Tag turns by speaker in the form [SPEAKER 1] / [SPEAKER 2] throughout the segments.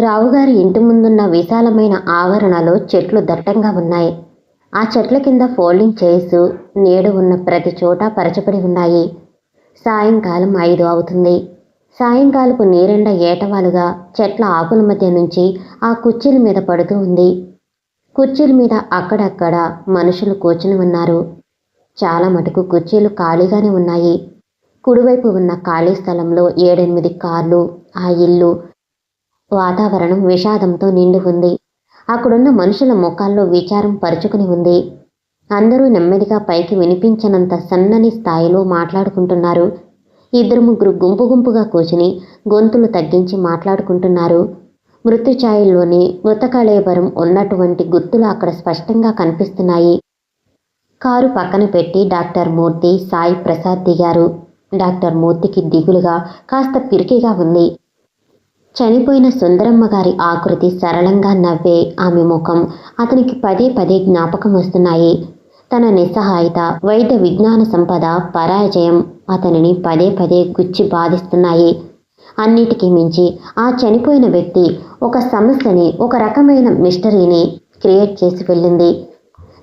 [SPEAKER 1] రావుగారి ఇంటి ముందున్న విశాలమైన ఆవరణలో చెట్లు దట్టంగా ఉన్నాయి. ఆ చెట్ల కింద ఫోల్డింగ్ చేసు నీడ ఉన్న ప్రతి చోట పరచబడి ఉన్నాయి. సాయంకాలం ఐదు అవుతుంది. సాయంకాలపు నీరెండ ఏటవాలుగా చెట్ల ఆకుల మధ్య నుంచి ఆ కుర్చీల మీద పడుతూ ఉంది. కుర్చీల మీద అక్కడక్కడ మనుషులు కూర్చుని ఉన్నారు చాలా మటుకు కుర్చీలు ఖాళీగానే ఉన్నాయి. కుడివైపు ఉన్న ఖాళీ స్థలంలో ఏడెనిమిది కార్లు ఆ ఇల్లు వాతావరణం విషాదంతో నిండి ఉంది అక్కడున్న మనుషుల ముఖాల్లో విచారం పరుచుకుని ఉంది. అందరూ నెమ్మదిగా పైకి వినిపించనంత సన్నని స్థాయిలో మాట్లాడుకుంటున్నారు. ఇద్దరు ముగ్గురు గుంపు గుంపుగా కూర్చుని గొంతులు తగ్గించి మాట్లాడుకుంటున్నారు. మృత్యుఛాయల్లోని మృతకళేబరం ఉన్నటువంటి గుర్తులు అక్కడ స్పష్టంగా కనిపిస్తున్నాయి. కారు పక్కన పెట్టి డాక్టర్ మూర్తి సాయి ప్రసాద్ దిగారు. డాక్టర్ మూర్తికి దిగులుగా కాస్త పిరికిగా ఉంది. చనిపోయిన సుందరమ్మ గారి ఆకృతి సరళంగా నవ్వే ఆమె ముఖం అతనికి పదే పదే జ్ఞాపకం వస్తున్నాయి. తన నిస్సహాయత వైద్య విజ్ఞాన సంపద పరాజయం అతనిని పదే పదే గుచ్చి బాధిస్తున్నాయి. అన్నిటికీ మించి ఆ చనిపోయిన వ్యక్తి ఒక సమస్యని ఒక రకమైన మిస్టరీని క్రియేట్ చేసి వెళ్ళింది.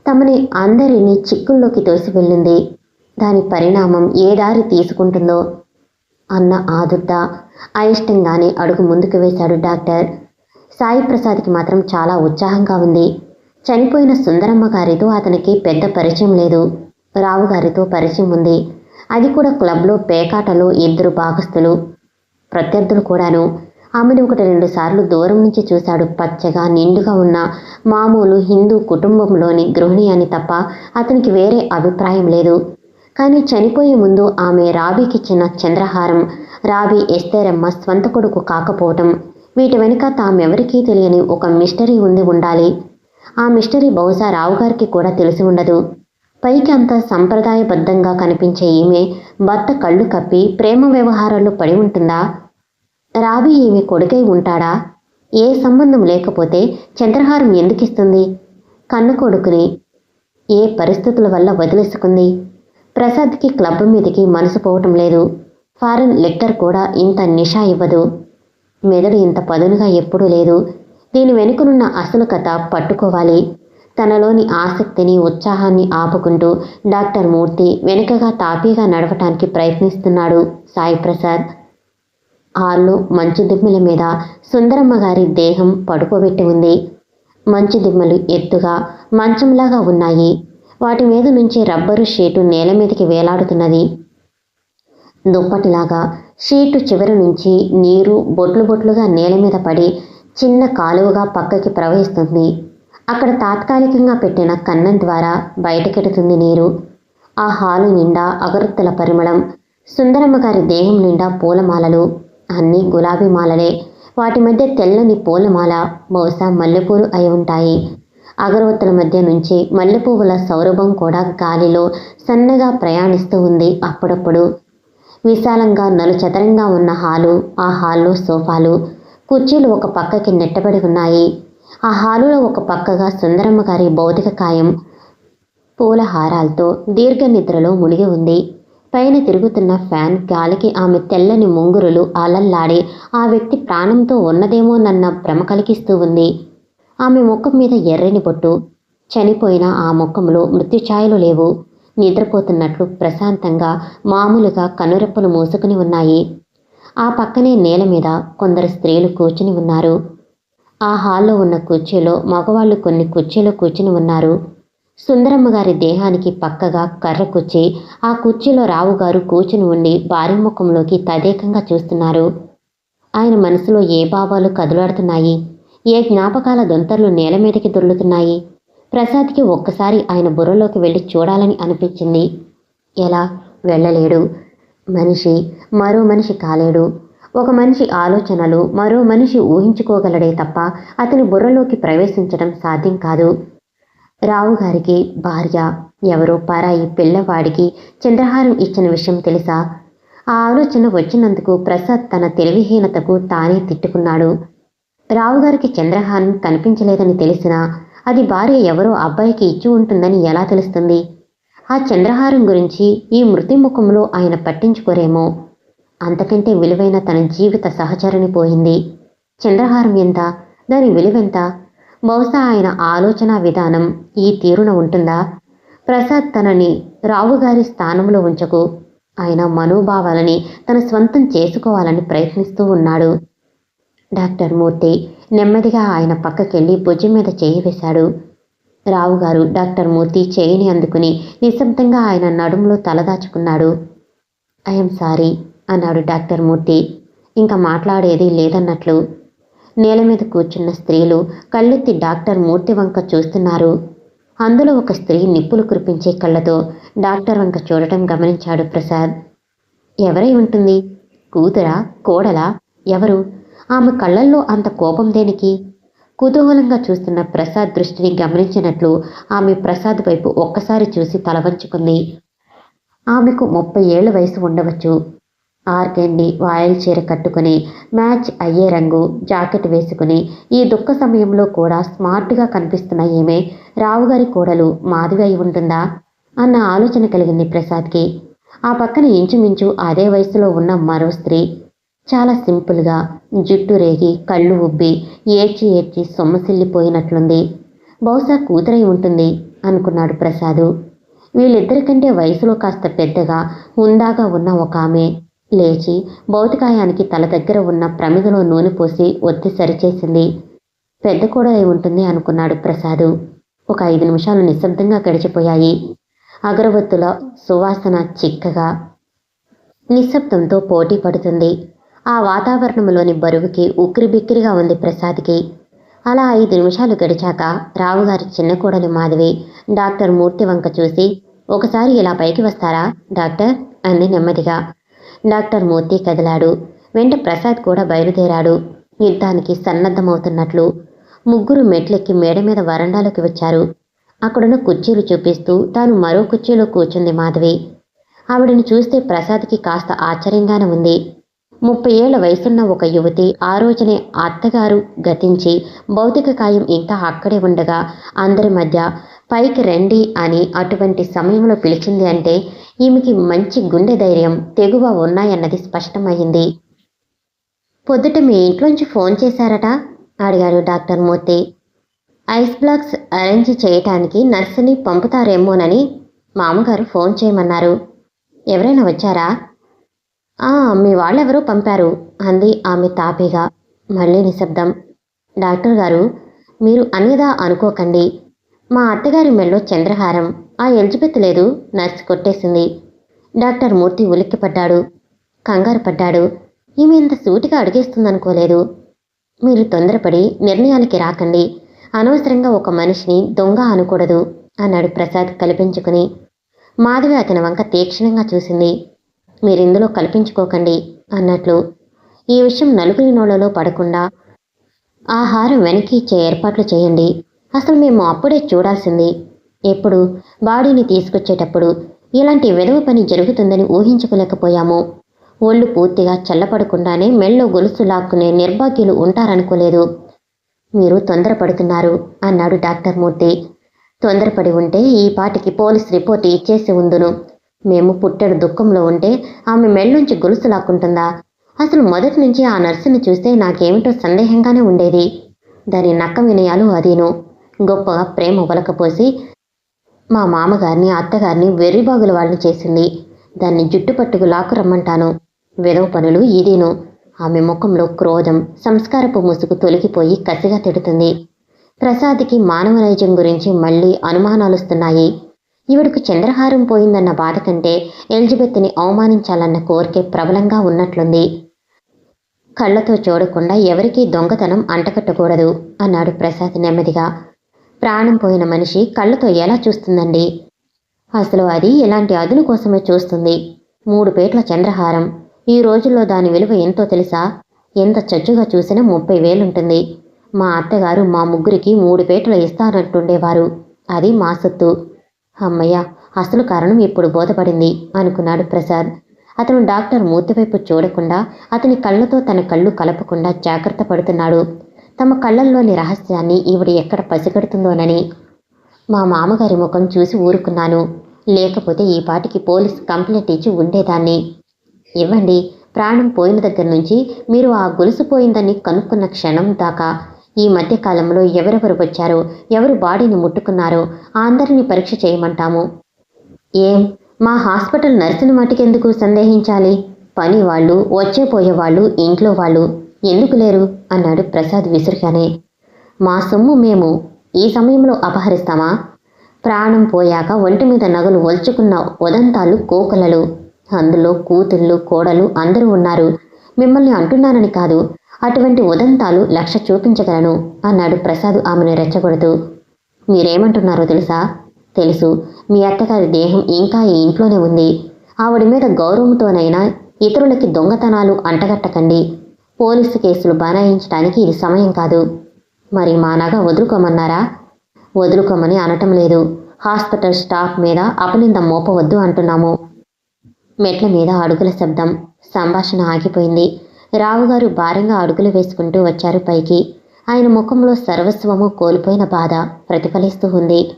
[SPEAKER 1] తమని అందరినీ చిక్కుల్లోకి తోసి వెళ్ళింది. దాని పరిణామం ఏ దారి తీసుకుంటుందో అన్న ఆదుర్ద అయిష్టంగానే అడుగు ముందుకు వేశాడు డాక్టర్. సాయి ప్రసాద్కి మాత్రం చాలా ఉత్సాహంగా ఉంది. చనిపోయిన సుందరమ్మ గారితో అతనికి పెద్ద పరిచయం లేదు. రావు గారితో పరిచయం ఉంది. అది కూడా క్లబ్లో పేకాటలో ఇద్దరు భాగస్తులు ప్రత్యర్థులు కూడాను. ఆమెను ఒకటి రెండు సార్లు దూరం నుంచి చూశాడు. పచ్చగా నిండుగా ఉన్న మామూలు హిందూ కుటుంబంలోని గృహిణి అని తప్ప అతనికి వేరే అభిప్రాయం లేదు. కానీ చనిపోయే ముందు ఆమె రాబీకిచ్చిన చంద్రహారం రాబీ ఎస్తేరమ్మ స్వంత కొడుకు కాకపోవటం. వీటి వెనుక తామెవరికీ తెలియని ఒక మిస్టరీ ఉంది ఉండాలి. ఆ మిస్టరీ బహుశా రావుగారికి కూడా తెలిసి ఉండదు. పైకి అంత సంప్రదాయబద్ధంగా కనిపించే ఈమె భర్త కళ్ళు కప్పి ప్రేమ వ్యవహారాల్లో పడి ఉంటుందా? రాబీ ఈమె కొడుకై ఉంటాడా? ఏ సంబంధం లేకపోతే చంద్రహారం ఎందుకు ఇస్తుంది కన్న కొడుకుని ఏ పరిస్థితుల వల్ల వదిలేసుకుంది? ప్రసాద్కి క్లబ్ మీదకి మనసు పోవటం లేదు. ఫారెన్ లెటర్ కూడా ఇంత నిషా ఇవ్వదు. మెదడు ఇంత పదునుగా ఎప్పుడూ లేదు. దీని వెనుకనున్న అసలు కథ పట్టుకోవాలి. తనలోని ఆసక్తిని ఉత్సాహాన్ని ఆపుకుంటూ డాక్టర్ మూర్తి వెనుకగా తాపీగా నడవటానికి ప్రయత్నిస్తున్నాడు సాయి ప్రసాద్. హాల్లో మంచు దిమ్మల మీద సుందరమ్మ గారి దేహం పడుకోబెట్టి ఉంది. మంచు దిమ్మలు ఎత్తుగా మంచంలాగా ఉన్నాయి. వాటి మీద నుంచి రబ్బరు షీటు నేల మీదకి వేలాడుతున్నది. దుప్పటిలాగా షీటు చివరి నుంచి నీరు బొట్లు బొట్లుగా నేల మీద పడి చిన్న కాలువగా పక్కకి ప్రవహిస్తుంది. అక్కడ తాత్కాలికంగా పెట్టిన కన్నం ద్వారా బయటకెడుతుంది నీరు. ఆ హాలు నిండా అగరుత్తుల పరిమళం సుందరమ్మ గారి దేహం నిండా పూలమాలలు అన్నీ గులాబీ మాలలే. వాటి మధ్య తెల్లని పూలమాల బహుశా మల్లెపూలు అయి ఉంటాయి. అగరవత్తుల మధ్య నుంచి మల్లెపువ్వుల సౌరభం కూడా గాలిలో సన్నగా ప్రయాణిస్తూ ఉంది అప్పుడప్పుడు. విశాలంగా నలుచదరంగా ఉన్న హాలు ఆ హాల్లో సోఫాలు కుర్చీలు ఒక పక్కకి నెట్టబడి ఉన్నాయి. ఆ హాలులో ఒక పక్కగా సుందరమ్మ గారి భౌతిక కాయం పూల హారాలతో దీర్ఘ నిద్రలో మునిగి ఉంది. పైన తిరుగుతున్న ఫ్యాన్ గాలికి ఆమె తెల్లని ముంగురులు అలల్లాడి ఆ వ్యక్తి ప్రాణంతో ఉన్నదేమోనన్న భ్రమ కలిగిస్తూ ఉంది. ఆమె ముఖం మీద ఎర్రని బొట్టు. చనిపోయిన ఆ ముఖంలో మృత్యుఛాయలు లేవు. నిద్రపోతున్నట్లు ప్రశాంతంగా మామూలుగా కనురెప్పలు మూసుకుని ఉన్నాయి. ఆ పక్కనే నేల మీద కొందరు స్త్రీలు కూర్చుని ఉన్నారు. ఆ హాల్లో ఉన్న కుర్చీలో మగవాళ్ళు కొన్ని కుర్చీలో కూర్చుని ఉన్నారు. సుందరమ్మ గారి దేహానికి పక్కగా కర్ర కుర్చీ ఆ కుర్చీలో రావుగారు కూర్చుని ఉండి భార్య ముఖంలోకి తదేకంగా చూస్తున్నారు. ఆయన మనసులో ఏ భావాలు కదులాడుతున్నాయి? ఏ జ్ఞాపకాల దొంతర్లు నేల మీదకి దొర్లుతున్నాయి? ప్రసాద్కి ఒక్కసారి ఆయన బుర్రలోకి వెళ్ళి చూడాలని అనిపించింది. ఎలా? వెళ్ళలేడు. మనిషి మరో మనిషి కాలేడు. ఒక మనిషి ఆలోచనలు మరో మనిషి ఊహించుకోగలడే తప్ప అతని బుర్రలోకి ప్రవేశించడం సాధ్యం కాదు. రావు గారికి భార్య ఎవరో పరాయి పిల్లవాడికి చంద్రహారం ఇచ్చిన విషయం తెలుసా? ఆ ఆలోచన వచ్చినందుకు ప్రసాద్ తన తెలివిహీనతకు తానే తిట్టుకున్నాడు. రావుగారికి చంద్రహారం కనిపించలేదని తెలిసినా అది భార్య ఎవరో అబ్బాయికి ఇచ్చి ఉంటుందని ఎలా తెలుస్తుంది? ఆ చంద్రహారం గురించి ఈ మృతి ముఖంలో ఆయన పట్టించుకోరేమో? అంతకంటే విలువైన తన జీవిత సహచరిని పోయింది. చంద్రహారం ఎంత? దాని విలువెంత? బహుశా ఆయన ఆలోచన విధానం ఈ తీరున ఉంటుందా? ప్రసాద్ తనని రావుగారి స్థానంలో ఉంచకు. ఆయన మనోభావాలని తన స్వంతం చేసుకోవాలని ప్రయత్నిస్తూ ఉన్నాడు. డాక్టర్ మూర్తి నెమ్మదిగా ఆయన పక్కకెళ్ళి భుజం మీద చేయి వేశాడు. రావుగారు డాక్టర్ మూర్తి చేయిని అందుకుని నిశ్శబ్దంగా ఆయన నడుములో తలదాచుకున్నాడు ఐఎమ్ సారీ అన్నాడు డాక్టర్ మూర్తి. ఇంకా మాట్లాడేది లేదన్నట్లు. నేల మీద కూర్చున్న స్త్రీలు కళ్ళెత్తి డాక్టర్ మూర్తి వంక చూస్తున్నారు. అందులో ఒక స్త్రీ నిప్పులు కురిపించే కళ్ళతో డాక్టర్ వంక చూడటం గమనించాడు ప్రసాద్. ఎవరై ఉంటుంది? కూతురా? కోడలా? ఎవరు? ఆమె కళ్ళల్లో అంత కోపం దేనికి? కుతూహలంగా చూస్తున్న ప్రసాద్ దృష్టిని గమనించినట్లు ఆమె ప్రసాద్ వైపు ఒక్కసారి చూసి తలవంచుకుంది ఆమెకు ముప్పై ఏళ్ళ వయసు ఉండవచ్చు. ఆర్కెండి వాయల్ చీర కట్టుకుని మ్యాచ్ అయ్యే రంగు జాకెట్ వేసుకుని ఈ దుఃఖ సమయంలో కూడా స్మార్ట్గా కనిపిస్తున్న ఈమె రావుగారి కోడలు మాధవి అయి ఉంటుందా? అన్న ఆలోచన కలిగింది ప్రసాద్కి. ఆ పక్కన ఇంచుమించు అదే వయసులో ఉన్న మరో స్త్రీ చాలా సింపుల్గా జుట్టు రేగి కళ్ళు ఉబ్బి ఏడ్చి ఏడ్చి సొమ్మసిల్లిపోయినట్లుంది. బహుశా కూతురై ఉంటుంది అనుకున్నాడు ప్రసాదు. వీళ్ళిద్దరికంటే వయసులో కాస్త పెద్దగా హుందాగా ఉన్న ఒక ఆమె. లేచి భౌతికాయానికి తల దగ్గర ఉన్న ప్రమిదలో నూనె పోసి ఒత్తి సరిచేసింది. పెద్ద కూడా అయి ఉంటుంది అనుకున్నాడు ప్రసాదు. ఒక ఐదు నిమిషాలు నిశ్శబ్దంగా గడిచిపోయాయి. అగరవత్తుల సువాసన చిక్కగా నిశ్శబ్దంతో పోటీ పడుతుంది. ఆ వాతావరణంలోని బరువుకి ఉక్కిరిబిక్కిరిగా ఉంది ప్రసాద్కి. అలా ఐదు నిమిషాలు గడిచాక రావుగారి చిన్న కోడలు మాధవి డాక్టర్ మూర్తి వంక చూసి ఒకసారి ఇలా పైకి వస్తారా డాక్టర్? అంది నెమ్మదిగా. డాక్టర్ మూర్తి కదిలాడు. వెంట ప్రసాద్ కూడా బయలుదేరాడు. యుద్ధానికి సన్నద్ధమవుతున్నట్లు ముగ్గురు మెట్లెక్కి మేడ మీద వరండాలోకి వచ్చారు. అక్కడున్న కుర్చీలు చూపిస్తూ తాను మరో కుర్చీలో కూర్చుంది మాధవి. ఆవిడని చూస్తే ప్రసాద్కి కాస్త ఆశ్చర్యంగానే ఉంది. ముప్పై ఏళ్ళ వయసున్న ఒక యువతి ఆ రోజునే అత్తగారు గతించి భౌతిక కాయం ఇంకా అక్కడే ఉండగా అందరి మధ్య పైకి రండి అని అటువంటి సమయంలో పిలిచింది అంటే ఈమెకి మంచి గుండె ధైర్యం తెగువ ఉన్నాయన్నది స్పష్టమైంది పొద్దుట మీ ఇంట్లోంచి ఫోన్ చేశారట? అడిగారు doctor Murthy. Ice blocks arrange చేయటానికి నర్సుని పంపుతారేమోనని మామగారు ఫోన్ చేయమన్నారు. ఎవరైనా వచ్చారా? మీ వాళ్ళెవరో పంపారు అంది ఆమె తాపీగా. మళ్ళీ నిశ్శబ్దం. డాక్టర్ గారు మీరు అనేదా అనుకోకండి. మా అత్తగారి మెళ్ళో చంద్రహారం. ఆ ఎలిజబెత్ లేదు నర్స్ కొట్టేసింది. డాక్టర్ మూర్తి ఉలిక్కిపడ్డాడు. కంగారు పడ్డాడు. ఈమె ఇంత సూటిగా అడిగేస్తుందనుకోలేదు. మీరు తొందరపడి నిర్ణయానికి రాకండి. అనవసరంగా ఒక మనిషిని దొంగ అనకూడదు అన్నాడు ప్రసాద్ కల్పించుకుని. మాధవి అతని వంక తీక్షణంగా చూసింది. మీరిందులో కల్పించుకోకండి అన్నట్లు ఈ విషయం నలుగురి నోళ్ళలో పడకుండా ఆహారం వెనక్కి ఇచ్చే ఏర్పాట్లు చేయండి. అసలు మేము అప్పుడే చూడాల్సింది. ఎప్పుడు? బాడీని తీసుకొచ్చేటప్పుడు ఇలాంటి విధవ పని జరుగుతుందని ఊహించుకోలేకపోయాము. ఒళ్ళు పూర్తిగా చల్లపడకుండానే మెళ్ళో గొలుసు లాక్కునే నిర్భాగ్యులు ఉంటారనుకోలేదు. మీరు తొందరపడుతున్నారు అన్నాడు డాక్టర్ మూర్తి. తొందరపడి ఉంటే ఈ పాటికి పోలీస్ రిపోర్ట్ ఇచ్చేసి ఉందును. మేము పుట్టెడు దుఃఖంలో ఉంటే ఆమె మెళ్ళుంచి గొలుసు లాక్కుంటుందా? అసలు మొదటి నుంచి ఆ నర్సుని చూస్తే నాకేమిటో సందేహంగానే ఉండేది. దాని నక్క వినయాలు అదీను. గొప్పగా ప్రేమ ఒలకపోసి మా మామగారిని అత్తగారిని వెర్రిబాగుల వాళ్ళని చేసింది. దాన్ని జుట్టుపట్టుకు లాక్కు రమ్మంటాను వెదవ పనులు ఇదేను. ఆమె ముఖంలో క్రోధం సంస్కారపు ముసుగు తొలగిపోయి కసిగా తిడుతుంది. ప్రసాద్కి మానవ నైజం గురించి మళ్ళీ అనుమానాలుస్తున్నాయి. ఈవిడకు చంద్రహారం పోయిందన్న బాధ కంటే ఎలిజబెత్ని అవమానించాలన్న కోరికే ప్రబలంగా ఉన్నట్లుంది. కళ్ళతో చూడకుండా ఎవరికీ దొంగతనం అంటకట్టకూడదు అన్నాడు ప్రసాద్ నెమ్మదిగా. ప్రాణం పోయిన మనిషి కళ్ళతో ఎలా చూస్తుందండి? అసలు అది ఇలాంటి అదును కోసమే చూస్తుంది. మూడు పేట్ల చంద్రహారం. ఈ రోజుల్లో దాని విలువ ఎంతో తెలుసా? ఎంత చచ్చుగా చూసినా ముప్పై వేలుంటుంది. మా అత్తగారు మా ముగ్గురికి మూడు పేటలు ఇస్తానంటుండేవారు. అది మా సొత్తు. అమ్మయ్య అసలు కారణం ఇప్పుడు బోధపడింది అనుకున్నాడు ప్రసాద్. అతను డాక్టర్ మూర్తి వైపు చూడకుండా అతని కళ్ళతో తన కళ్ళు కలపకుండా జాగ్రత్త పడుతున్నాడు. తమ కళ్ళల్లోని రహస్యాన్ని ఈవిడ ఎక్కడ పసిగడుతుందోనని. మా మామగారి ముఖం చూసి ఊరుకున్నాను. లేకపోతే ఈ పాటికి పోలీస్ కంప్లైంట్ ఇచ్చి ఉండేదాన్ని. ఇవ్వండి ప్రాణం పోయిన దగ్గర నుంచి మీరు ఆ గొలుసు పోయిందని కనుక్కున్న క్షణం దాకా ఈ మధ్య కాలంలో ఎవరెవరు వచ్చారో ఎవరు బాడీని ముట్టుకున్నారో అందరినీ పరీక్ష చేయమంటాము. ఏం? మా హాస్పిటల్ నర్సుని మటుకెందుకు సందేహించాలి? పని వాళ్ళు వచ్చే పోయే వాళ్ళు ఇంట్లో వాళ్ళు ఎందుకు లేరు? అన్నాడు ప్రసాద్ విసురుగానే. మా సొమ్ము మేము ఈ సమయంలో అపహరిస్తామా? ప్రాణం పోయాక ఒంటి మీద నగలు ఒల్చుకున్న ఉదంతాలు కోకలలు. అందులో కూతుళ్ళు కోడలు అందరూ ఉన్నారు. మిమ్మల్ని అంటున్నానని కాదు అటువంటి ఉదంతాలు లక్ష చూపించగలను అన్నాడు ప్రసాద్ ఆమెను రెచ్చగొడుతూ. మీరేమంటున్నారో తెలుసా? తెలుసు. మీ అత్తగారి దేహం ఇంకా ఈ ఇంట్లోనే ఉంది. ఆవిడ మీద గౌరవంతోనైనా ఇతరులకి దొంగతనాలు అంటగట్టకండి. పోలీసు కేసులు బనాయించడానికి ఇది సమయం కాదు. మరి మా నగ వదులుకోమన్నారా? వదులుకోమని అనటం లేదు. హాస్పిటల్ స్టాఫ్ మీద అపనింద మోపవద్దు అంటున్నాము. మెట్ల మీద అడుగుల శబ్దం సంభాషణ ఆగిపోయింది. రావుగారు భారంగా అడుగులు వేసుకుంటూ వచ్చారు పైకి. ఆయన ముఖంలో సర్వస్వము కోల్పోయిన బాధ ప్రతిఫలిస్తూ ఉంది.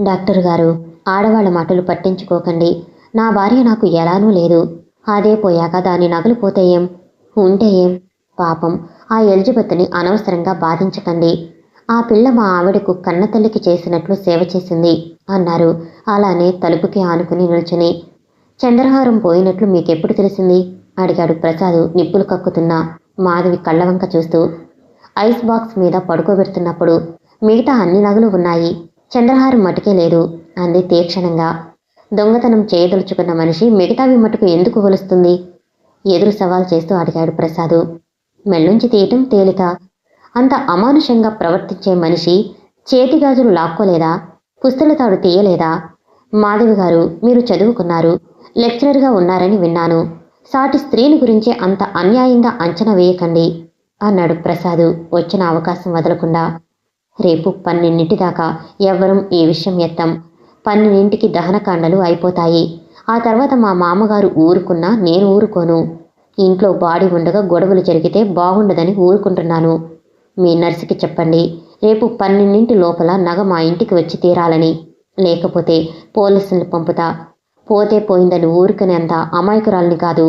[SPEAKER 1] డాక్టర్ గారు ఆడవాళ్ళ మాటలు పట్టించుకోకండి. నా భార్య నాకు ఎలానూ లేదు. అదే పోయాక దాని నగలు పోతే ఏం? ఉంటే ఏం? పాపం. ఆ ఎలిజబెత్ని అనవసరంగా బాధించకండి. ఆ పిల్ల మా ఆవిడకు కన్నతల్లికి చేసినట్లు సేవ చేసింది అన్నారు. అలానే తలుపుకి ఆనుకుని నిల్చుని. చంద్రహారం పోయినట్లు మీకెప్పుడు తెలిసింది? అడిగాడు ప్రసాద్ నిప్పులు కక్కుతున్న మాధవి కళ్ళవంక చూస్తూ. ఐస్ బాక్స్ మీద పడుకోబెడుతున్నప్పుడు మిగతా అన్ని నగలు ఉన్నాయి చంద్రహారం మటుకే లేదు అంది తీక్షణంగా. దొంగతనం చేయదలుచుకున్న మనిషి మిగతావి మటుకు ఎందుకు కొలుస్తుంది ఎదురు సవాల్ చేస్తూ అడిగాడు ప్రసాదు. మెళ్ళుంచి తీయటం తేలిక. అంత అమానుషంగా ప్రవర్తించే మనిషి చేతి గాజులు లాక్కోలేదా? పుస్తల తాడు తీయలేదా? మాధవి గారు మీరు చదువుకున్నారు లెక్చరర్గా ఉన్నారని విన్నాను. సాటి స్త్రీని గురించి అంత అన్యాయంగా అంచనా వేయకండి అన్నాడు ప్రసాదు. వచ్చిన అవకాశం వదలకుండా. రేపు పన్నెండింటి దాకా ఎవ్వరం ఈ విషయం ఎత్తం. పన్నెండింటికి దహనకాండలు అయిపోతాయి. ఆ తర్వాత మా మామగారు ఊరుకున్నా నేను ఊరుకోను. ఇంట్లో బాడీ ఉండగా గొడవలు జరిగితే బాగుండదని ఊరుకుంటున్నాను. మీ నర్సుకి చెప్పండి రేపు పన్నెండింటి లోపల నగ మా ఇంటికి వచ్చి తీరాలని. లేకపోతే పోలీసుల్ని పంపుతా. పోతే పోయిందని ఊరుకునేంత అమాయకురాల్ని కాదు.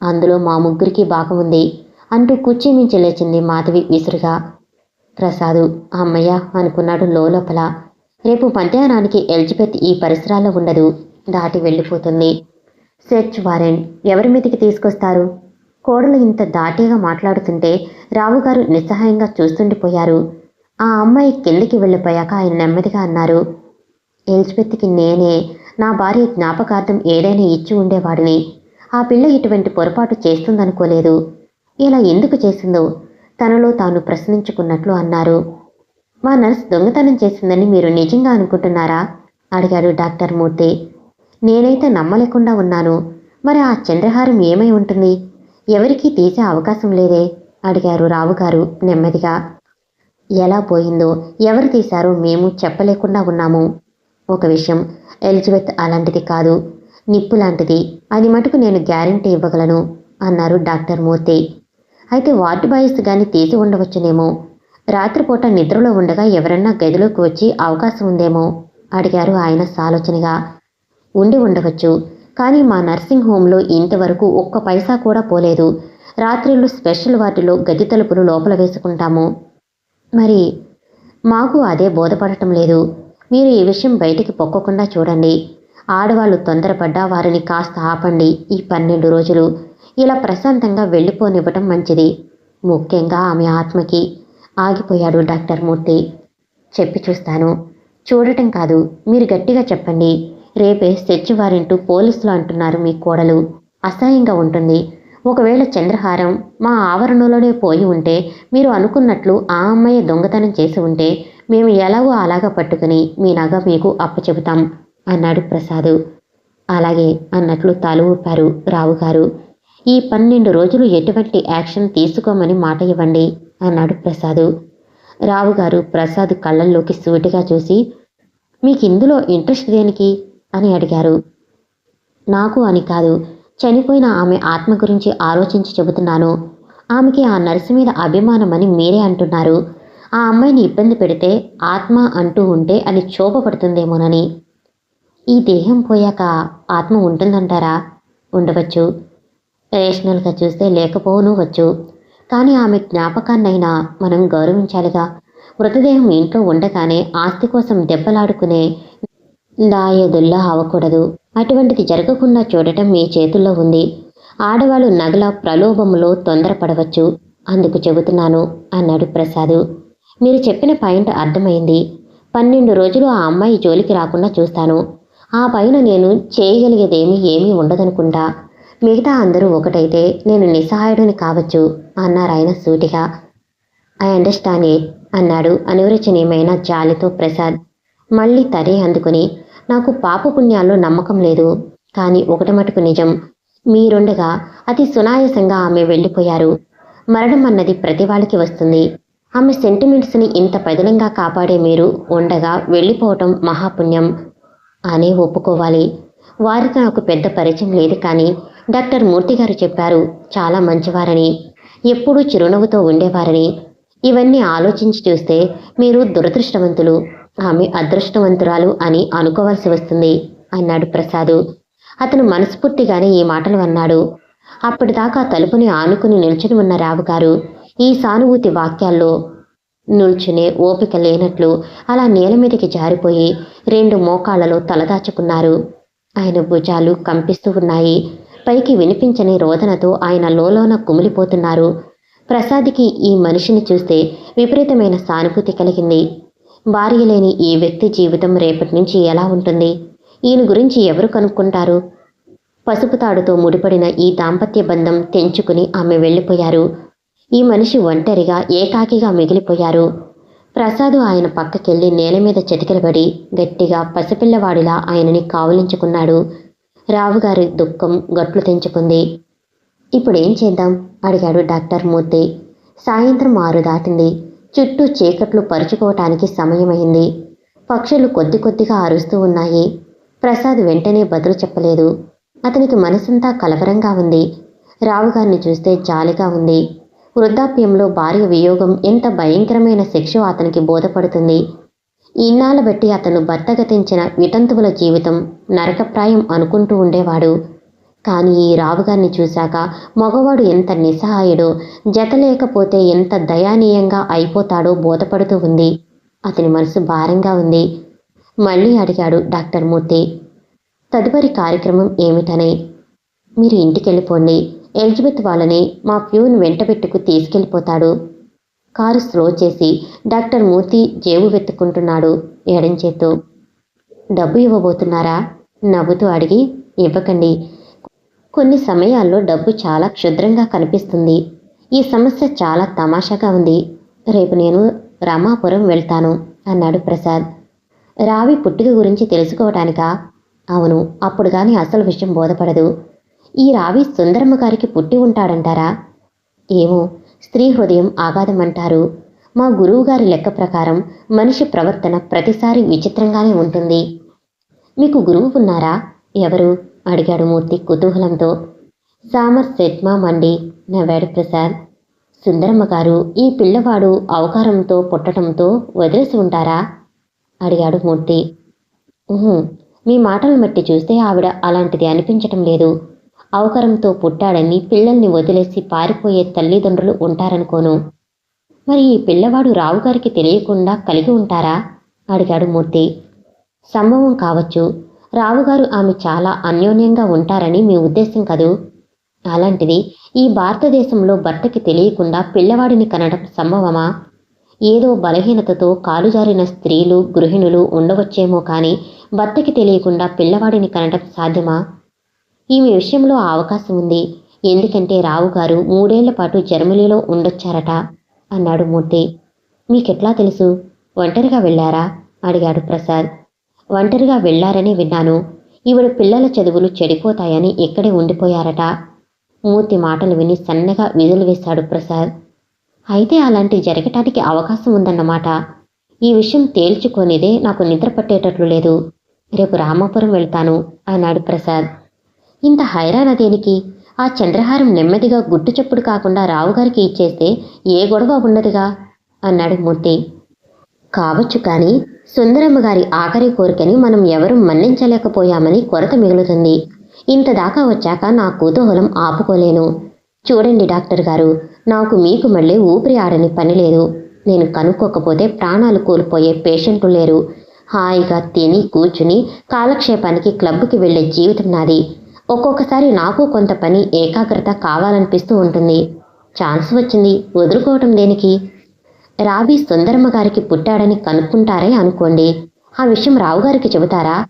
[SPEAKER 1] అందులో మా ముగ్గురికి భాగం ఉంది అంటూ కుర్చీ మించి లేచింది మాధవి విసురుగా. ప్రసాదు అమ్మయ్య అనుకున్నాడు లోపల రేపు మధ్యాహ్నానికి ఎలిజబెత్ ఈ పరిసరాల్లో ఉండదు దాటి వెళ్ళిపోతుంది. సెర్చ్ వారెంట్ ఎవరి మీదకి తీసుకొస్తారు? కోడలు ఇంత దాటిగా మాట్లాడుతుంటే రావుగారు నిస్సహాయంగా చూస్తుండిపోయారు. ఆ అమ్మాయి కిందికి వెళ్ళిపోయాక ఆయన నెమ్మదిగా అన్నారు ఎలిజబెత్కి నేనే నా భార్య జ్ఞాపకార్థం ఏదైనా ఇచ్చి ఉండేవాడిని. ఆ పిల్ల ఇటువంటి పొరపాటు చేస్తుందనుకోలేదు. ఇలా ఎందుకు చేసిందో తనలో తాను ప్రశ్నించుకున్నట్లు అన్నారు. మా నర్స్ దొంగతనం చేసిందని మీరు నిజంగా అనుకుంటున్నారా? అడిగాడు డాక్టర్ మూర్తి. నేనైతే నమ్మలేకుండా ఉన్నాను. మరి ఆ చంద్రహారం ఏమై ఉంటుంది? ఎవరికీ తీసే అవకాశం లేదే అడిగారు రావుగారు నెమ్మదిగా. ఎలా పోయిందో ఎవరు తీశారో మేము చెప్పలేకుండా ఉన్నాము. ఒక విషయం ఎలిజబెత్ అలాంటిది కాదు. నిప్పు లాంటిది. అది మటుకు నేను గ్యారంటీ ఇవ్వగలను అన్నారు డాక్టర్ మూర్తి. అయితే వార్డు బాయ్స్ కానీ తీసి ఉండవచ్చునేమో? రాత్రిపూట నిద్రలో ఉండగా ఎవరన్నా గదిలోకి వచ్చి అవకాశం ఉందేమో? అడిగారు ఆయన సాలోచనగా. ఉండి ఉండవచ్చు. కానీ మా నర్సింగ్ హోంలో ఇంతవరకు ఒక్క పైసా కూడా పోలేదు. రాత్రిళ్ళు స్పెషల్ వార్డులో గది తలుపులు లోపల వేసుకుంటాము. మరి మాకు అదే బోధపడటం లేదు. మీరు ఈ విషయం బయటికి పొక్కకుండా చూడండి. ఆడవాళ్ళు తొందరపడ్డా వారిని కాస్త ఆపండి. ఈ పన్నెండు రోజులు ఇలా ప్రశాంతంగా వెళ్ళిపోనివ్వటం మంచిది. ముఖ్యంగా ఆమె ఆత్మకి. ఆగిపోయాడు డాక్టర్ మూర్తి. చెప్పి చూస్తాను. చూడటం కాదు మీరు గట్టిగా చెప్పండి. రేపే సెర్చ్ వారెంటు పోలీసులు అంటున్నారు మీ కోడలు. అసహ్యంగా ఉంటుంది. ఒకవేళ చంద్రహారం మా ఆవరణలోనే పోయి ఉంటే మీరు అనుకున్నట్లు ఆ అమ్మాయి దొంగతనం చేసి ఉంటే మేము ఎలాగో అలాగా పట్టుకుని మీ నగ మీకు అప్పచెబుతాం అన్నాడు ప్రసాదు. అలాగే అన్నట్లు తల ఊపారు రావుగారు. ఈ పన్నెండు రోజులు ఎటువంటి యాక్షన్ తీసుకోమని మాట ఇవ్వండి అన్నాడు ప్రసాదు. రావుగారు ప్రసాద్ కళ్ళల్లోకి సూటిగా చూసి మీకు ఇందులో ఇంట్రెస్ట్ దేనికి? అని అడిగారు. నాకు అని కాదు చనిపోయిన ఆమె ఆత్మ గురించి ఆలోచించి చెబుతున్నాను. ఆమెకి ఆ నర్సు మీద అభిమానమని మీరే అంటున్నారు. ఆ అమ్మాయిని ఇబ్బంది పెడితే ఆత్మ అంటూ ఉంటే అది క్షోభపడుతుందేమోనని. ఈ దేహం పోయాక ఆత్మ ఉంటుందంటారా? ఉండవచ్చు. రేషనల్గా చూస్తే లేకపోను వచ్చు. కానీ ఆమె జ్ఞాపకాన్నైనా మనం గౌరవించాలిగా. మృతదేహం ఇంట్లో ఉండగానే ఆస్తి కోసం దెబ్బలాడుకునే దాయదుల్లా అవ్వకూడదు. అటువంటిది జరగకుండా చూడటం మీ చేతుల్లో ఉంది. ఆడవాళ్ళు నగల ప్రలోభములో తొందరపడవచ్చు. అందుకు చెబుతున్నాను అన్నాడు ప్రసాదు. మీరు చెప్పిన పాయింట్ అర్థమైంది. పన్నెండు రోజులు ఆ అమ్మాయి జోలికి రాకుండా చూస్తాను. ఆ పైన నేను చేయగలిగేదేమీ ఏమీ ఉండదనుకుంటా. మిగతా అందరూ ఒకటైతే నేను నిస్సహాయుడిని కావచ్చు అన్నారాయన సూటిగా. ఐ అండర్స్టాండ్ ఇట్ అన్నాడు అనురచనీయమైన జాలితో ప్రసాద్. మళ్ళీ తరే అందుకుని నాకు పాపపుణ్యాల్లో నమ్మకం లేదు. కానీ ఒకటి మటుకు నిజం. మీరుండగా అతి సునాయసంగా ఆమె వెళ్ళిపోయారు. మరణం అన్నది ప్రతి వాళ్ళకి వస్తుంది. ఆమె సెంటిమెంట్స్ని ఇంత పదిలంగా కాపాడే మీరు ఉండగా వెళ్ళిపోవటం మహాపుణ్యం అనే ఒప్పుకోవాలి. వారితో నాకు పెద్ద పరిచయం లేదు కానీ డాక్టర్ మూర్తి గారు చెప్పారు చాలా మంచివారని. ఎప్పుడూ చిరునవ్వుతో ఉండేవారని. ఇవన్నీ ఆలోచించి చూస్తే మీరు దురదృష్టవంతులు ఆమె అదృష్టవంతురాలు అని అనుకోవాల్సి వస్తుంది అన్నాడు ప్రసాదు. అతను మనస్ఫూర్తిగానే ఈ మాటలు అన్నాడు. అప్పటిదాకా తలుపుని ఆనుకుని నిల్చుని ఉన్న రావు గారు ఈ సానుభూతి వాక్యాల్లో నిల్చునే ఓపిక లేనట్లు అలా నేల మీదకి జారిపోయి రెండు మోకాళ్ళలో తలదాచుకున్నారు. ఆయన భుజాలు కంపిస్తూ ఉన్నాయి. పైకి వినిపించని రోదనతో ఆయన లోలోన కుమిలిపోతున్నారు. ప్రసాద్కి ఈ మనిషిని చూస్తే విపరీతమైన సానుభూతి కలిగింది. భార్య లేని ఈ వ్యక్తి జీవితం రేపటి నుంచి ఎలా ఉంటుంది? ఈయన గురించి ఎవరు కనుక్కుంటారు? పసుపు తాడుతో ముడిపడిన ఈ దాంపత్య బంధం తెంచుకుని ఆమె వెళ్ళిపోయారు. ఈ మనిషి ఒంటరిగా ఏకాకిగా మిగిలిపోయారు. ప్రసాదు ఆయన పక్కకెళ్ళి నేల మీద చెతికిలబడి గట్టిగా పసిపిల్లవాడిలా ఆయనని కావలించుకున్నాడు. రావుగారి దుఃఖం గట్లు తెంచుకుంది. ఇప్పుడేం చేద్దాం? అడిగాడు డాక్టర్ మూర్తి. సాయంత్రం ఆరు దాటింది. చుట్టూ చీకట్లు పరుచుకోవటానికి సమయమైంది. పక్షులు కొద్ది కొద్దిగా అరుస్తూ ఉన్నాయి. ప్రసాద్ వెంటనే బదులు చెప్పలేదు. అతనికి మనసంతా కలవరంగా ఉంది. రావుగారిని చూస్తే జాలిగా ఉంది. వృద్ధాప్యంలో భార్య వియోగం ఎంత భయంకరమైన శిక్ష అతనికి బోధపడుతుంది. ఇన్నాళ్ళ బట్టి అతను భర్తగతించిన వితంతువుల జీవితం నరకప్రాయం అనుకుంటూ ఉండేవాడు. కానీ ఈ రావుగారిని చూశాక మగవాడు ఎంత నిస్సహాయుడో జత లేకపోతే ఎంత దయానీయంగా అయిపోతాడో బోధపడుతూ ఉంది. అతని మనసు భారంగా ఉంది. మళ్ళీ అడిగాడు డాక్టర్ మూర్తి తదుపరి కార్యక్రమం ఏమిటని. మీరు ఇంటికి వెళ్ళిపోండి ఎలిజబెత్ వాళ్ళని మా ప్యూన్ వెంటబెట్టుకు తీసుకెళ్ళిపోతాడు. కారు స్లో చేసి డాక్టర్ మూర్తి జేబు వెతుక్కుంటున్నాడు ఎడంచేత్తో డబ్బు ఇవ్వబోతున్నారా? నవ్వుతూ అడిగి ఇవ్వకండి. కొన్ని సమయాల్లో డబ్బు చాలా క్షుద్రంగా కనిపిస్తుంది. ఈ సమస్య చాలా తమాషాగా ఉంది. రేపు నేను రామాపురం వెళ్తాను అన్నాడు ప్రసాద్. రావి పుట్టుక గురించి తెలుసుకోవటానికా? అవును అప్పుడు కానీ అసలు విషయం బోధపడదు. ఈ రావి సుందరమ్మ గారికి పుట్టి ఉంటాడంటారా? ఏమో స్త్రీ హృదయం ఆగాధమంటారు మా గురువుగారి లెక్క ప్రకారం మనిషి ప్రవర్తన ప్రతిసారి విచిత్రంగానే ఉంటుంది. మీకు గురువు ఉన్నారా? ఎవరు? అడిగాడు మూర్తి కుతూహలంతో. సామర్ సెట్మా మండి నవ్వాడు ప్రసాద్. సుందరమ్మ గారు ఈ పిల్లవాడు అవకారంతో పుట్టడంతో వదిలేసి ఉంటారా? అడిగాడు మూర్తి. మీ మాటలను బట్టి చూస్తే ఆవిడ అలాంటిది అనిపించటం లేదు. అవకరంతో పుట్టాడని పిల్లల్ని వదిలేసి పారిపోయే తల్లిదండ్రులు ఉంటారనుకోను. మరి ఈ పిల్లవాడు రావుగారికి తెలియకుండా కలిగి ఉంటారా? అడిగాడు మూర్తి. సంభవం కావచ్చు. రావుగారు ఆమె చాలా అన్యోన్యంగా ఉంటారని మీ ఉద్దేశం కదూ? అలాంటిది ఈ భారతదేశంలో భర్తకి తెలియకుండా పిల్లవాడిని కనడం సంభవమా? ఏదో బలహీనతతో కాలుజారిన స్త్రీలు గృహిణులు ఉండవచ్చేమో కానీ భర్తకి తెలియకుండా పిల్లవాడిని కనడం సాధ్యమా? ఈమె విషయంలో అవకాశం ఉంది. ఎందుకంటే రావు గారు మూడేళ్ళ పాటు జర్మనీలో ఉండొచ్చారట అన్నాడు మూర్తి. మీకెట్లా తెలుసు? ఒంటరిగా వెళ్ళారా? అడిగాడు ప్రసాద్. ఒంటరిగా వెళ్ళారని విన్నాను. ఈవిడ పిల్లల చదువులు చెడిపోతాయని ఇక్కడే ఉండిపోయారట. మూర్తి మాటలు విని సన్నగా విధులు వేశాడు ప్రసాద్. అయితే అలాంటి జరగటానికి అవకాశం ఉందన్నమాట. ఈ విషయం తేల్చుకోనిదే నాకు నిద్ర పట్టేటట్లు లేదు. రేపు రామాపురం వెళ్తాను అన్నాడు ప్రసాద్. ఇంత హైరాణ దేనికి? ఆ చంద్రహారం నెమ్మదిగా గుట్టు చప్పుడు కాకుండా రావుగారికి ఇచ్చేస్తే ఏ గొడవ ఉన్నదిగా? అన్నాడు మూర్తి. కావచ్చు కానీ సుందరమ్మ గారి ఆఖరి కోరికని మనం ఎవరూ మన్నించలేకపోయామని కొరత మిగులుతుంది. ఇంత దాకా వచ్చాక నా కుతూహలం ఆపుకోలేను. చూడండి డాక్టర్ గారు నాకు మీకు మళ్ళీ ఊపిరి ఆడని పని లేదు. నేను కనుక్కోకపోతే ప్రాణాలు కోల్పోయే పేషెంట్లు లేరు. హాయిగా తిని కూర్చుని కాలక్షేపానికి క్లబ్కి వెళ్ళే జీవితం నాది. ఒక్కొక్కసారి నాకు కొంత పని ఏకాగ్రత కావాలనిపిస్తూ ఉంటుంది. ఛాన్స్ వచ్చింది వదులుకోవటం దేనికి? రాబీ సుందరమ్మ గారికి పుట్టాడని కనుక్కుంటారే అనుకోండి. ఆ విషయం రావు గారికి చెబుతారా?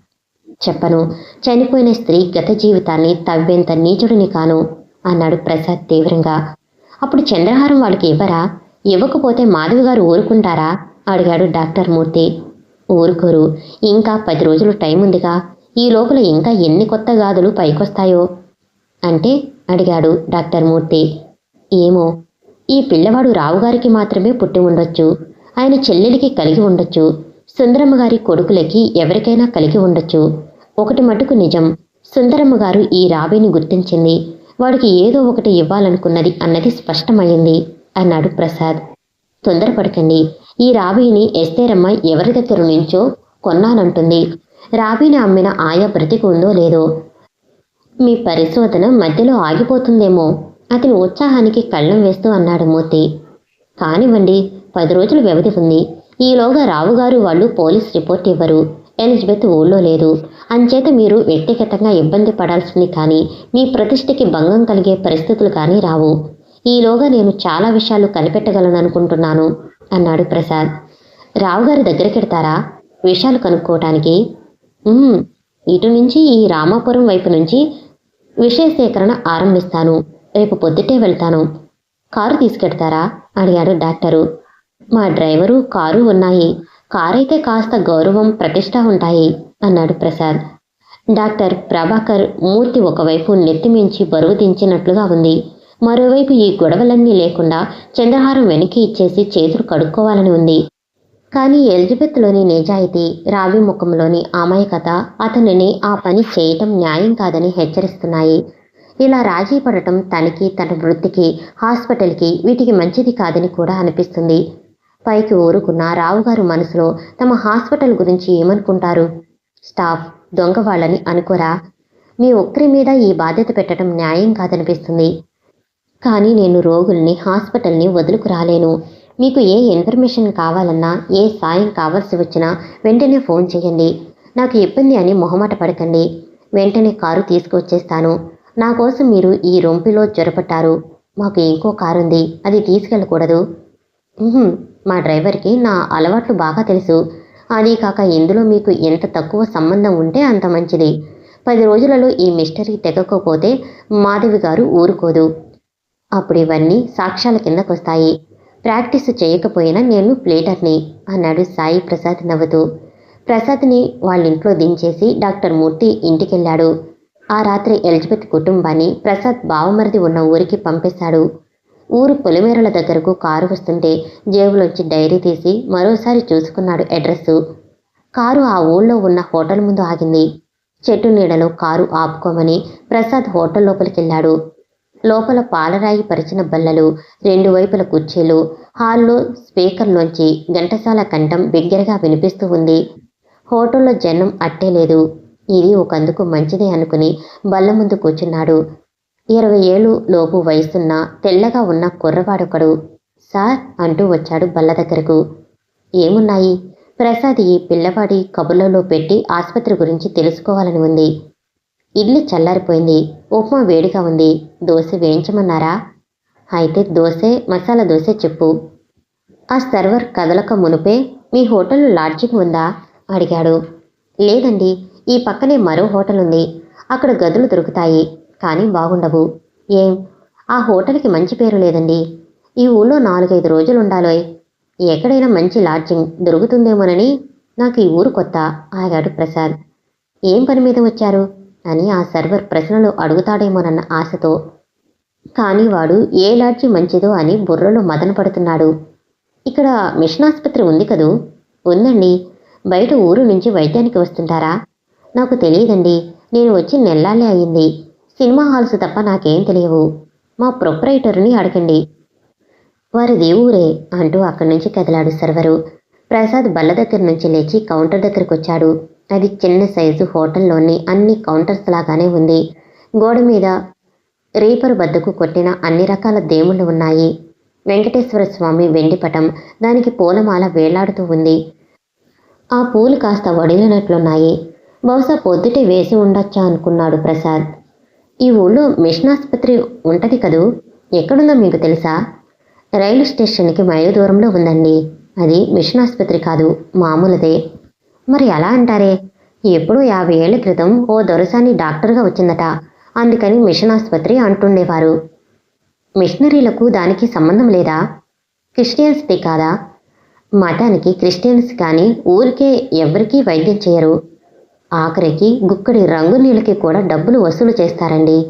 [SPEAKER 1] చెప్పను. చనిపోయిన స్త్రీ గత జీవితాన్ని తవ్వేంత నీచుడిని కాను అన్నాడు ప్రసాద్ తీవ్రంగా. అప్పుడు చంద్రహారం వాళ్ళకి ఇవ్వరా? ఇవ్వకపోతే మాధవి గారు ఊరుకుంటారా? అడిగాడు డాక్టర్ మూర్తి. ఊరుకోరు. ఇంకా పది రోజులు టైం ఉందిగా ఈ లోపల ఇంకా ఎన్ని కొత్త గాథలు పైకొస్తాయో? అంటే అడిగాడు డాక్టర్ మూర్తి. ఏమో ఈ పిల్లవాడు రావుగారికి మాత్రమే పుట్టి ఉండొచ్చు ఆయన చెల్లెలికి కలిగి ఉండొచ్చు సుందరమ్మ గారి కొడుకులకి ఎవరికైనా కలిగి ఉండొచ్చు. ఒకటి మటుకు నిజం సుందరమ్మ గారు ఈ రాబీని గుర్తించింది వాడికి ఏదో ఒకటి ఇవ్వాలనుకున్నది అన్నది స్పష్టమైంది అన్నాడు ప్రసాద్. తొందరపడకండి ఈ రాబీని ఎస్తేరమ్మ ఎవరి దగ్గర నుంచో కొన్నానంటుంది రాబీని అమ్మిన ఆయా బ్రతికి ఉందో లేదో? మీ పరిశోధన మధ్యలో ఆగిపోతుందేమో? అతని ఉత్సాహానికి కళ్ళం వేస్తూ అన్నాడు మూర్తి. కానివ్వండి పది రోజుల వ్యవధి ఉంది. ఈలోగా రావుగారు వాళ్ళు పోలీస్ రిపోర్ట్ ఇవ్వరు. ఎలిజబెత్ ఊళ్ళో లేదు. అంచేత మీరు వ్యక్తిగతంగా ఇబ్బంది పడాల్సింది కానీ మీ ప్రతిష్టకి భంగం కలిగే పరిస్థితులు కానీ రావు. ఈలోగా నేను చాలా విషయాలు కనిపెట్టగలను అనుకుంటున్నాను అన్నాడు ప్రసాద్. రావుగారి దగ్గరికి వెడతారా విషయాలు కనుక్కోవటానికి ఇటు నుంచి ఈ రామాపురం వైపు నుంచి విషయ సేకరణ ఆరంభిస్తాను. రేపు పొద్దుటే వెళ్తాను. కారు తీసుకెడతారా? అడిగాడు డాక్టరు. మా డ్రైవరు కారు ఉన్నాయి. కారైతే కాస్త గౌరవం ప్రతిష్ట ఉంటాయి అన్నాడు ప్రసాద్. డాక్టర్ ప్రభాకర్ మూర్తి ఒకవైపు నెత్తిమించి బరువు దించినట్లుగా ఉంది. మరోవైపు ఈ గొడవలన్నీ లేకుండా చంద్రహారం వెనక్కి ఇచ్చేసి చేతులు కడుక్కోవాలని ఉంది. కానీ ఎలిజబెత్లోని నిజాయితీ రావి ముఖంలోని అమాయకత అతనిని ఆ పని చేయటం న్యాయం కాదని హెచ్చరిస్తున్నాయి. ఇలా రాజీ పడటం తనకి తన వృత్తికి హాస్పిటల్కి వీటికి మంచిది కాదని కూడా అనిపిస్తుంది. పైకి ఊరుకున్న రావుగారు మనసులో తమ హాస్పిటల్ గురించి ఏమనుకుంటారు? స్టాఫ్ దొంగ వాళ్ళని అనుకోరా? మీ ఒక్కరి మీద ఈ బాధ్యత పెట్టడం న్యాయం కాదనిపిస్తుంది. కానీ నేను రోగుల్ని హాస్పిటల్ని వదులుకు రాలేను. మీకు ఏ ఇన్ఫర్మేషన్ కావాలన్నా ఏ సాయం కావాల్సి వచ్చినా వెంటనే ఫోన్ చేయండి. నాకు ఇబ్బంది అని మొహమాట పడకండి. వెంటనే కారు తీసుకొచ్చేస్తాను. నా కోసం మీరు ఈ రొంపిలో జొరపట్టారు. మాకు ఇంకో కారు ఉంది అది తీసుకెళ్ళకూడదు. మా డ్రైవర్కి నా అలవాట్లు బాగా తెలుసు. అదీ కాక ఇందులో మీకు ఎంత తక్కువ సంబంధం ఉంటే అంత మంచిది. పది రోజులలో ఈ మిస్టరీ తెగకపోతే మాధవి గారు ఊరుకోదు. అప్పుడు ఇవన్నీ సాక్ష్యాల కిందకొస్తాయి. ప్రాక్టీస్ చేయకపోయినా నేను ప్లేటర్ని అన్నాడు సాయి ప్రసాద్ నవ్వుతూ. ప్రసాద్ని వాళ్ళ ఇంట్లో దించేసి డాక్టర్ మూర్తి ఇంటికెళ్ళాడు. ఆ రాత్రి ఎలిజబెత్ కుటుంబాన్ని ప్రసాద్ బావమరిది ఉన్న ఊరికి పంపేశాడు. ఊరు పొలిమేరల దగ్గరకు కారు వస్తుంటే జేబులోంచి డైరీ తీసి మరోసారి చూసుకున్నాడు అడ్రస్సు. కారు ఆ ఊళ్ళో ఉన్న హోటల్ ముందు ఆగింది. చెట్టు నీడలో కారు ఆపుకోమని ప్రసాద్ హోటల్ లోపలికి వెళ్ళాడు లోపల పాలరాయి పరిచిన బల్లలు రెండు వైపుల కుర్చీలు హాల్లో స్పీకర్లోంచి ఘంటసాల కంఠం బిగ్గరగా వినిపిస్తూ ఉంది. హోటల్లో జనం అట్టే లేదు. ఇది ఒకందుకు మంచిదే అనుకుని బల్ల ముందు కూర్చున్నాడు. ఇరవై ఏళ్ళు లోపు వయసున్న తెల్లగా ఉన్న కుర్రవాడొకడు. సార్ అంటూ వచ్చాడు బల్ల దగ్గరకు. ఏమున్నాయి? ప్రసాద్ ఈ పిల్లవాడి కబుర్లలో పెట్టి ఆసుపత్రి గురించి తెలుసుకోవాలని ఉంది. ఇడ్లీ చల్లారిపోయింది. ఉప్మా వేడిగా ఉంది. దోశ వేయించమన్నారా? అయితే దోశ మసాలా దోశ చెప్పు. ఆ సర్వర్ కదలక మునుపే మీ హోటల్లో లాడ్జింగ్ ఉందా? అడిగాడు. లేదండి ఈ పక్కనే మరో హోటల్ ఉంది. అక్కడ గదులు దొరుకుతాయి కానీ బాగుండవు. ఏం? ఆ హోటల్కి మంచి పేరు లేదండి. ఈ ఊళ్ళో నాలుగైదు రోజులు ఉండాలోయ్. ఎక్కడైనా మంచి లాడ్జింగ్ దొరుకుతుందేమోనని నాకు ఈ ఊరు కొత్త ఆగాడు ప్రసాద్. ఏం పని మీద వచ్చారు? అని ఆ సర్వర్ ప్రశ్నలు అడుగుతాడేమోనన్న ఆశతో కానీ వాడు ఏ లాడ్జి మంచిదో అని బుర్రలో మదన పడుతున్నాడు. ఇక్కడ మిషన్ ఆసుపత్రి ఉంది కదూ? ఉందండి. బయట ఊరు నుంచి వైద్యానికి వస్తుంటారా? నాకు తెలియదండి. నేను వచ్చి నెల్లాలే అయింది. సినిమా హాల్స్ తప్ప నాకేం తెలియవు. మా ప్రొపరైటర్ని అడగండి. వారిది ఊరే అంటూ అక్కడి నుంచి కదిలాడు సర్వరు. ప్రసాద్ బల్ల దగ్గర నుంచి లేచి కౌంటర్ దగ్గరకు వచ్చాడు అది చిన్న సైజు హోటల్లోని అన్ని కౌంటర్స్ లాగానే ఉంది. గోడ మీద రీపరు బద్దకు కొట్టిన అన్ని రకాల దేవుళ్ళు ఉన్నాయి. వెంకటేశ్వర స్వామి వెండి పటం దానికి పూలమాల వేలాడుతూ ఉంది. ఆ పూలు కాస్త వడిలినట్లున్నాయి. బహుశా పొద్దుటే వేసి ఉండొచ్చా అనుకున్నాడు ప్రసాద్. ఈ ఊళ్ళో మిషన్ ఆసుపత్రి ఉంటుంది కదూ? ఎక్కడుందో మీకు తెలుసా? రైలు స్టేషన్కి మైలు దూరంలో ఉందండి. అది మిషన్ ఆసుపత్రి కాదు మామూలుదే. మరి ఎలా అంటారే? ఎప్పుడు యాభై ఏళ్ళ క్రితం ఓ దొరసాని డాక్టర్గా వచ్చిందట. అందుకని మిషన్ ఆసుపత్రి అంటుండేవారు. మిషనరీలకు దానికి సంబంధం లేదా? క్రిస్టియన్స్ది కాదా? మతానికి క్రిస్టియన్స్ కానీ ఊరికే ఎవరికీ వైద్యం చేయరు. ఆఖరికి గుక్కడి రంగు నీళ్ళకి కూడా డబ్బులు వసూలు చేస్తారండి.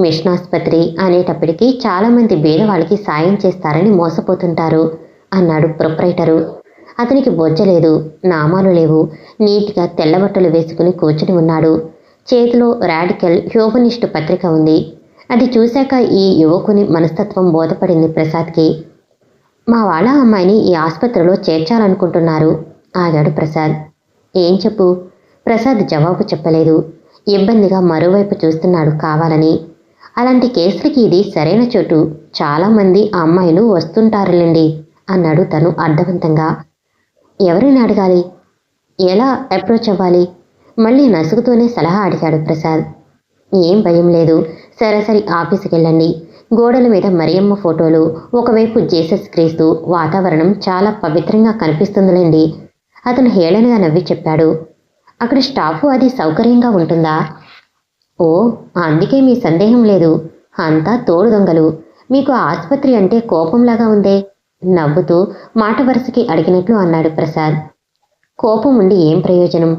[SPEAKER 1] మిషన్ ఆసుపత్రి అనేటప్పటికీ చాలామంది బీదవాళ్ళకి సాయం చేస్తారని మోసపోతుంటారు అన్నాడు ప్రొప్రైటరు. అతనికి బొజ్జలేదు నామాలు లేవు. నీట్గా తెల్లబట్టలు వేసుకుని కూర్చుని ఉన్నాడు. చేతిలో రాడికల్ హ్యూమనిస్ట్ పత్రిక ఉంది. అది చూశాక ఈ యువకుని మనస్తత్వం బోధపడింది ప్రసాద్కి. మా వాళ్ళ అమ్మాయిని ఈ ఆసుపత్రిలో చేర్చాలనుకుంటున్నారు ఆగాడు ప్రసాద్. ఏం చెప్పు? ప్రసాద్ జవాబు చెప్పలేదు. ఇబ్బందిగా మరోవైపు చూస్తున్నాడు కావాలని. అలాంటి కేసులకి ఇది సరైన చోటు. చాలామంది ఆ అమ్మాయిలు వస్తుంటారులేండి అన్నాడు తను అర్థవంతంగా. ఎవరిని అడగాలి? ఎలా అప్రోచ్ అవ్వాలి? మళ్ళీ నసుగుతూనే సలహా అడిగాడు ప్రసాద్. ఏం భయం లేదు. సరాసరి ఆఫీస్కి వెళ్ళండి. గోడల మీద మరియమ్మ ఫోటోలు ఒకవైపు జీసస్ క్రీస్తు వాతావరణం చాలా పవిత్రంగా కనిపిస్తుందిలేండి. అతను హేళనగా నవ్వి చెప్పాడు. అక్కడ స్టాఫ్ అది సౌకర్యంగా ఉంటుందా? ఓ అందుకే మీ సందేహం లేదు. అంతా తోడు దొంగలు. మీకు ఆసుపత్రి అంటే కోపంలాగా ఉందే. నవ్వుతూ మాట వరుసకి అడిగినట్లు అన్నాడు ప్రసాద్. కోపం ఉండి ఏం ప్రయోజనం?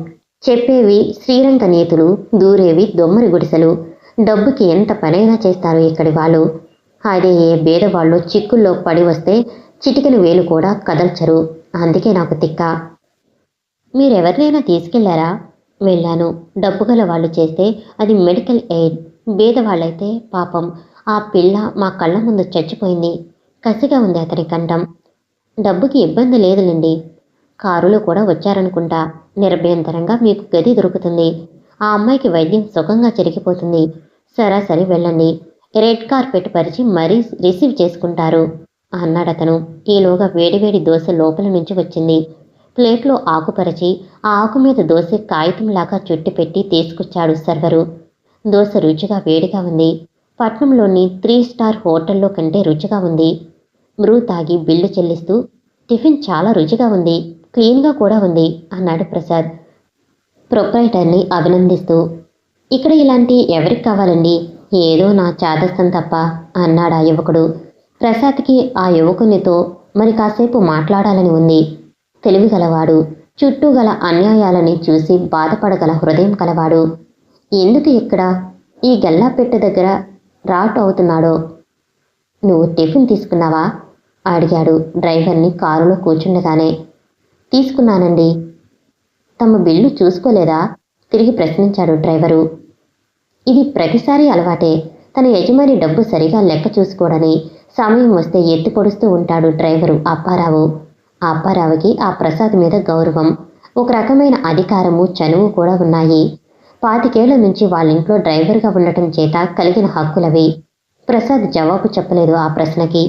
[SPEAKER 1] చెప్పేవి శ్రీరంగ నేతులు దూరేవి దొమ్మరి గుడిసెలు. డబ్బుకి ఎంత పనైనా చేస్తారు ఇక్కడి వాళ్ళు. అదే ఏ బేదవాళ్ళు చిక్కుల్లో పడి వస్తే చిటికెన వేలు కూడా కదల్చరు. అందుకే నాకు తిక్క. మీరెవరినైనా తీసుకెళ్ళారా? వెళ్ళాను. డబ్బు గల వాళ్ళు చేస్తే అది మెడికల్ ఎయిడ్. బేదవాళ్ళైతే పాపం. ఆ పిల్ల మా కళ్ళ ముందు చచ్చిపోయింది. కసిగా ఉంది అతని కంఠం. డబ్బుకి ఇబ్బంది లేదులేండి. కారులో కూడా వచ్చారనుకుంటా. నిర్భయంతరంగా మీకు గది దొరుకుతుంది. ఆ అమ్మాయికి వైద్యం సుఖంగా జరిగిపోతుంది సరాసరి వెళ్ళండి. రెడ్ కార్పెట్ పరిచి మరీ రిసీవ్ చేసుకుంటారు. అన్నాడతను. ఈలోగా వేడివేడి దోశ లోపల నుంచి వచ్చింది. ప్లేట్లో ఆకుపరచి ఆ ఆకు మీద దోశ కాగితంలాగా చుట్టి పెట్టి తీసుకొచ్చాడు సర్వరు. దోశ రుచిగా వేడిగా ఉంది. పట్నంలోని త్రీ స్టార్ హోటల్లో కంటే రుచిగా ఉంది. మ్రూ తాగి బిల్లు చెల్లిస్తూ టిఫిన్ చాలా రుచిగా ఉంది క్లీన్గా కూడా ఉంది అన్నాడు ప్రసాద్. ప్రొప్రైటర్ని అభినందిస్తూ ఇక్కడ ఇలాంటి ఎవరికి కావాలండి? ఏదో నా చాదస్తం తప్ప అన్నాడు ఆ యువకుడు. ప్రసాద్కి ఆ యువకునితో మరి కాసేపు మాట్లాడాలని ఉంది. తెలివిగలవాడు చుట్టూ గల అన్యాయాలని చూసి బాధపడగల హృదయం కలవాడు. ఎందుకు ఇక్కడ? ఈ గల్లాపెట్టె దగ్గర రాట్ అవుతున్నాడో. నువ్వు టిఫిన్ తీసుకున్నావా? అడిగాడు. డ్రైవర్ని కారులో కూర్చుండగానే తీసుకున్నానండి. తమ బిల్లు చూసుకోలేదా? తిరిగి ప్రశ్నించాడు డ్రైవరు. ఇది ప్రతిసారి అలవాటే. తన యజమాని డబ్బు సరిగా లెక్క చూసుకోడని సమయం వస్తే ఎత్తి పొడుస్తూ ఉంటాడు డ్రైవరు అప్పారావు. ఆ అప్పారావుకి ఆ ప్రసాద్ మీద గౌరవం. ఒక రకమైన అధికారము చనువు కూడా ఉన్నాయి. పాతికేళ్ళ నుంచి వాళ్ళింట్లో డ్రైవర్గా ఉండటం చేత కలిగిన హక్కులవి. ప్రసాద్ జవాబు చెప్పలేదు ఆ ప్రశ్నకి.